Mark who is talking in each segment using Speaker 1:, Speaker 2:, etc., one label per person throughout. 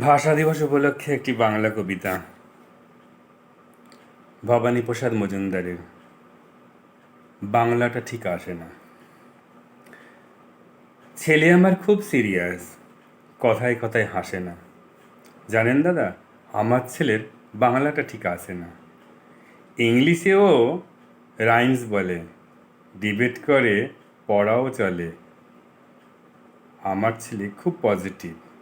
Speaker 1: ভাষা দিবস উপলক্ষে একটি বাংলা কবিতা। ভবানী প্রসাদ মজুমদারের, বাংলাটা ঠিক আসে না। ছেলে আমার খুব সিরিয়াস, কথায় কথায় হাসে না। জানেন দাদা, আমার ছেলের বাংলাটা ঠিক আসে না। ইংলিশেও রাইমস বলে, ডিবেট করে, পড়াও চলে। আমার ছেলে খুব পজিটিভ।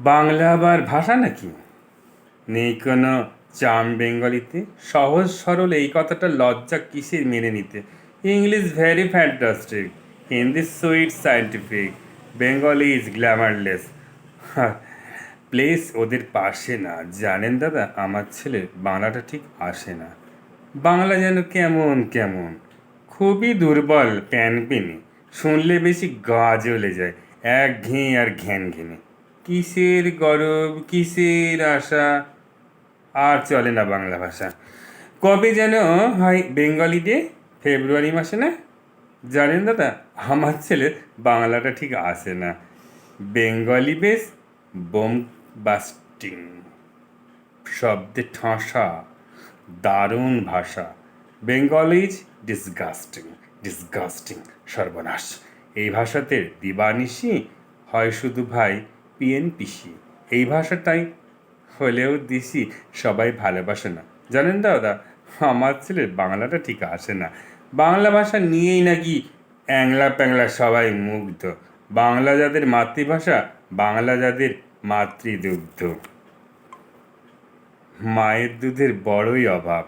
Speaker 1: বাংলা আবার ভাষা নাকি? নেই কোনো চাম বেঙ্গলিতে? সহজ সরল এই কথাটা লজ্জা কিসের মেনে নিতে? English very fantastic, Hindi sweet scientific Bengali is glamourless. Place ওদের পাশে না। জানেন দাদা, আমার ছেলে বাংলাটা ঠিক আসে না। বাংলা যেন কেমন কেমন। খুবই দুর্বল প্যান পেনে। শুনলে বেশি গা জ্বলে যায়। এক ঘেঁ আর ঘ্যান ঘেনে কিসের গরব কিসের আশা? আর চলে না বাংলা ভাষা। কবে যেন হয় বেঙ্গলি ডে? ফেব্রুয়ারি মাসে না? জানেন দাদা, আমার ছেলে বাংলাটা ঠিক আসে না। বেঙ্গলি বেশ বোম বাস্টিং। শব্দে ঠাসা, দারুণ ভাষা। বেঙ্গল ইজ ডিসগাস্টিং ডিসগাস্টিং সর্বনাশ। এই ভাষাতে দিবানিশি হয় শুধু ভাই পিএন পিসি। এই ভাষাটাই হলেও দিশি সবাই ভালোবাসে না। জানেন দাদা, আমার ছেলের বাংলাটা ঠিক আসে না। বাংলা ভাষা নিয়েই নাকি অ্যাংলা প্যাংলা সবাই মুগ্ধ। বাংলা যাদের মাতৃভাষা, বাংলা যাদের মাতৃদুগ্ধ। মায়ের দুধের বড়ই অভাব,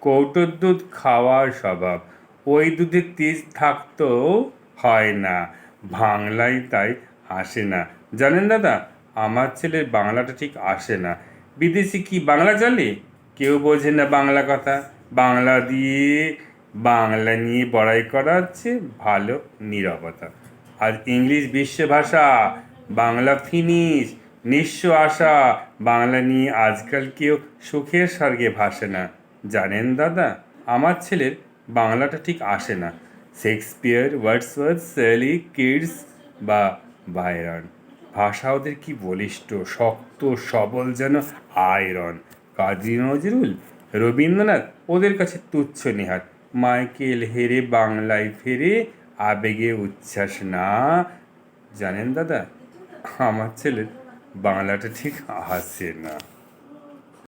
Speaker 1: কৌটোর দুধ খাওয়ার স্বভাব, ওই দুধের তেজ থাকতেও হয় না। বাংলায় তাই আসে না। জানেন দাদা, আমার ছেলের বাংলাটা ঠিক আসে না। বিদেশি কি বাংলা চলে? কেউ বোঝে না বাংলা কথা। বাংলা দিয়ে বাংলা নিয়ে বড়াই করা হচ্ছে ভালো নীরবতা। আর ইংলিশ বিশ্ব ভাষা বাংলা ফিনিশ, নিঃস্ব আশা, বাংলা নিয়ে আজকাল কেউ সুখের স্বর্গে ভাসে না। জানেন দাদা, আমার ছেলের বাংলাটা ঠিক আসে না। শেক্সপিয়ার, ওয়ার্ডসওয়ার্থ, সেলি, কিডস বা বায়রন ভাষা ওদের কি বলিষ্ঠ, শক্ত, সবল যেন আয়রন। কাজী নজরুল, রবীন্দ্রনাথ ওদের কাছে তুচ্ছ নেহাত মাইকেল হেরে বাংলায় ফেরে আবেগে উচ্ছ্বাস না। জানেন দাদা, আমার ছেলের বাংলাটা ঠিক আসে না।